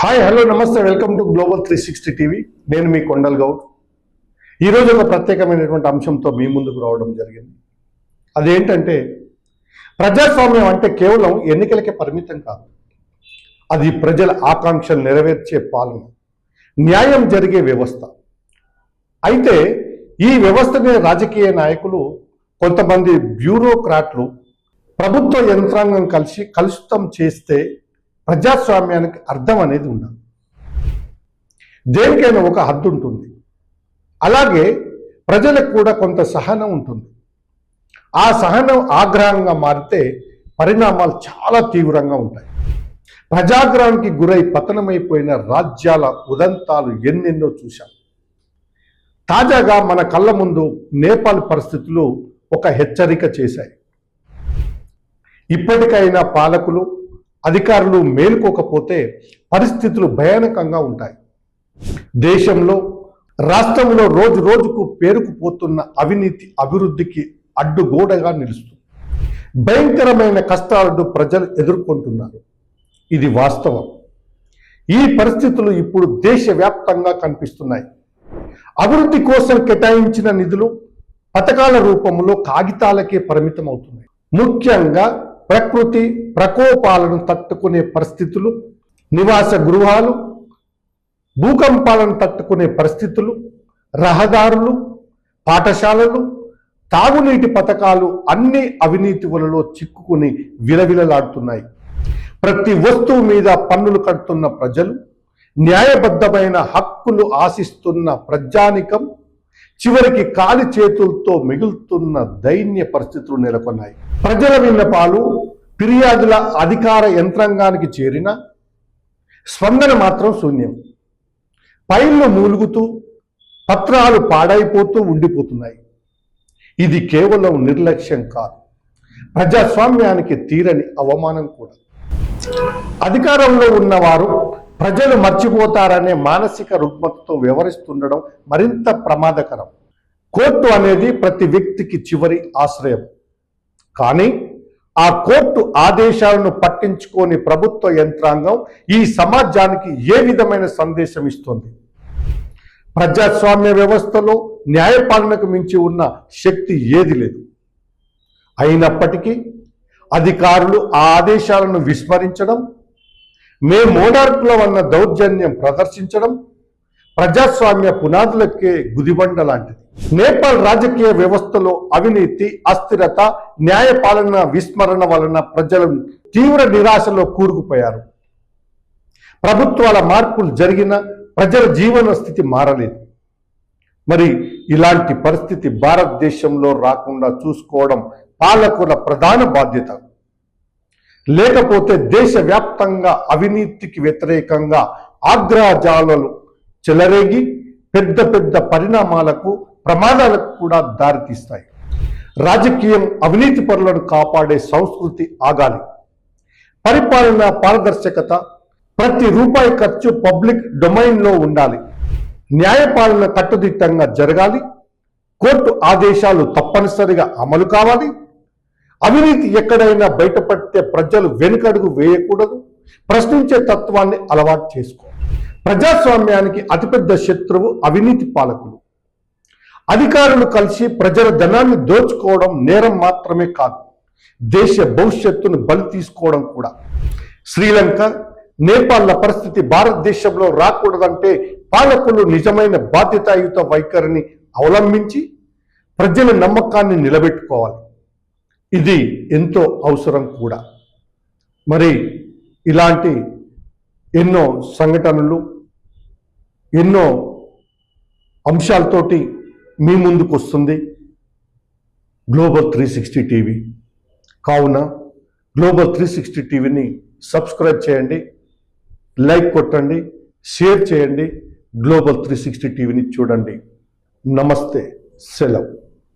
Hi hello నమస్తే welcome to global three sixty TV నేను మీ కొండల్ గౌడ్. ఈరోజు ఒక ప్రత్యేకమైనటువంటి అంశంతో మీ ముందుకు రావడం జరిగింది. అదేంటంటే ప్రజాస్వామ్యం అంటే కేవలం ఎన్నికలకే పరిమితం కాదు. అది ప్రజల ఆకాంక్షలు నెరవేర్చే పాలన న్యాయం జరిగే వ్యవస్థ. అయితే ఈ వ్యవస్థనే రాజకీయ నాయకులు కొంతమంది బ్యూరోక్రాట్లు ప్రభుత్వ యంత్రాంగం కలిసి కలుషితం చేస్తే ప్రజాస్వామ్యానికి అర్థం అనేది ఉండదు దేనికైనా ఒక హద్దు ఉంటుంది. అలాగే ప్రజలకు కూడా కొంత సహనం ఉంటుంది. ఆ సహనం ఆగ్రహంగా మారితే పరిణామాలు చాలా తీవ్రంగా ఉంటాయి. ప్రజాగ్రహానికి గురై పతనమైపోయిన రాజ్యాల ఉదంతాలు ఎన్నెన్నో చూశాం. తాజాగా మన కళ్ళ ముందు నేపాల్ పరిస్థితులు ఒక హెచ్చరిక చేశాయి. ఇప్పటికైనా పాలకులు అధికారులు మేలుకోకపోతే పరిస్థితులు భయానకంగా ఉంటాయి. దేశంలో రాష్ట్రంలో రోజు రోజుకు పేరుకుపోతున్న అవినీతి అభివృద్ధికి అడ్డుగోడగా నిలుస్తుంది. భయంకరమైన కష్టాలను ప్రజలు ఎదుర్కొంటున్నారు. ఇది వాస్తవం. ఈ పరిస్థితులు ఇప్పుడు దేశవ్యాప్తంగా కనిపిస్తున్నాయి. అభివృద్ధి కోసం కేటాయించిన నిధులు పథకాల రూపంలో కాగితాలకే పరిమితం అవుతున్నాయి ముఖ్యంగా ప్రకృతి ప్రకోపాలను తట్టుకునే పరిస్థితులు నివాస గృహాలు భూకంపాలను తట్టుకునే పరిస్థితులు రహదారులు పాఠశాలలు తాగునీటి పథకాలు అన్ని అవినీతి వలలో చిక్కుకుని విలవిలలాడుతున్నాయి. ప్రతి వస్తువు మీద పన్నులు కడుతున్న ప్రజలు న్యాయబద్ధమైన హక్కులు ఆశిస్తున్న ప్రజానికం చివరికి కాలి చేతులతో మిగులుతున్న దైన్య పరిస్థితులు నెలకొన్నాయి. ప్రజల విన్నపాలు ఫిర్యాదుల అధికార యంత్రాంగానికి చేరిన స్పందన మాత్రం శూన్యం. పైళ్ళు మూలుగుతూ పత్రాలు పాడైపోతూ ఉండిపోతున్నాయి. ఇది కేవలం నిర్లక్ష్యం కాదు. ప్రజాస్వామ్యానికి తీరని అవమానం కూడా. అధికారంలో ఉన్నవారు ప్రజలు మర్చిపోతారనే మానసిక రుగ్మతతో వ్యవహరిస్తుండడం మరింత ప్రమాదకరం. కోర్టు అనేది ప్రతి వ్యక్తికి చివరి ఆశ్రయం. కానీ ఆ కోర్టు ఆదేశాలను పట్టించుకోని ప్రభుత్వ యంత్రాంగం ఈ సమాజానికి ఏ విధమైన సందేశం ఇస్తుంది? ప్రజాస్వామ్య వ్యవస్థలో న్యాయపాలనకు మించి ఉన్న శక్తి ఏది లేదు. అయినప్పటికీ అధికారులు ఆ ఆదేశాలను విస్మరించడం మే మోనార్కుల ఉన్న దౌర్జన్యం ప్రదర్శించడం ప్రజాస్వామ్య పునాదులకే గుదిబండ లాంటిది. నేపాల్ రాజకీయ వ్యవస్థలో అవినీతి అస్థిరత న్యాయపాలన విస్మరణ వలన ప్రజలు తీవ్ర నిరాశలో కూరుకుపోయారు. ప్రభుత్వాల మార్పులు జరిగిన ప్రజల జీవన స్థితి మారలేదు. మరి ఇలాంటి పరిస్థితి భారతదేశంలో రాకుండా చూసుకోవడం పాలకుల ప్రధాన బాధ్యత. లేకపోతే దేశవ్యాప్తంగా అవినీతికి వ్యతిరేకంగా ఆగ్రహజాలలు చెలరేగి పెద్ద పెద్ద పరిణామాలకు ప్రమాదాలకు కూడా దారితీస్తాయి. రాజకీయం అవినీతి పరులను కాపాడే సంస్కృతి ఆగాలి. పరిపాలన పారదర్శకత ప్రతి రూపాయి ఖర్చు పబ్లిక్ డొమైన్లో ఉండాలి. న్యాయపాలన కట్టుదిట్టంగా జరగాలి. కోర్టు ఆదేశాలు తప్పనిసరిగా అమలు కావాలి. అవినీతి ఎక్కడైనా బయటపడితే ప్రజలు వెనుకడుగు వేయకూడదు. ప్రశ్నించే తత్వాన్ని అలవాటు చేసుకో ప్రజాస్వామ్యానికి అతిపెద్ద శత్రువు అవినీతి పాలకులు. అధికారులు కలిసి ప్రజల ధనాన్ని దోచుకోవడం నేరం మాత్రమే కాదు దేశ భవిష్యత్తును బలి తీసుకోవడం కూడా. శ్రీలంక నేపాల్ల పరిస్థితి భారతదేశంలో రాకూడదంటే పాలకులు నిజమైన బాధ్యతాయుత వైఖరిని అవలంబించి ప్రజల నమ్మకాన్ని నిలబెట్టుకోవాలి. ఇది ఎంతో అవసరం కూడా. మరి ఇలాంటి ఎన్నో సంఘటనలు ఎన్నో అంశాలతోటి మీ ముందుకు వస్తుంది గ్లోబల్ త్రీ సిక్స్టీ టీవీ కావున గ్లోబల్ త్రీ సిక్స్టీ టీవీని సబ్స్క్రైబ్ చేయండి లైక్ కొట్టండి షేర్ చేయండి గ్లోబల్ త్రీ సిక్స్టీ టీవీని చూడండి. నమస్తే సెలవు.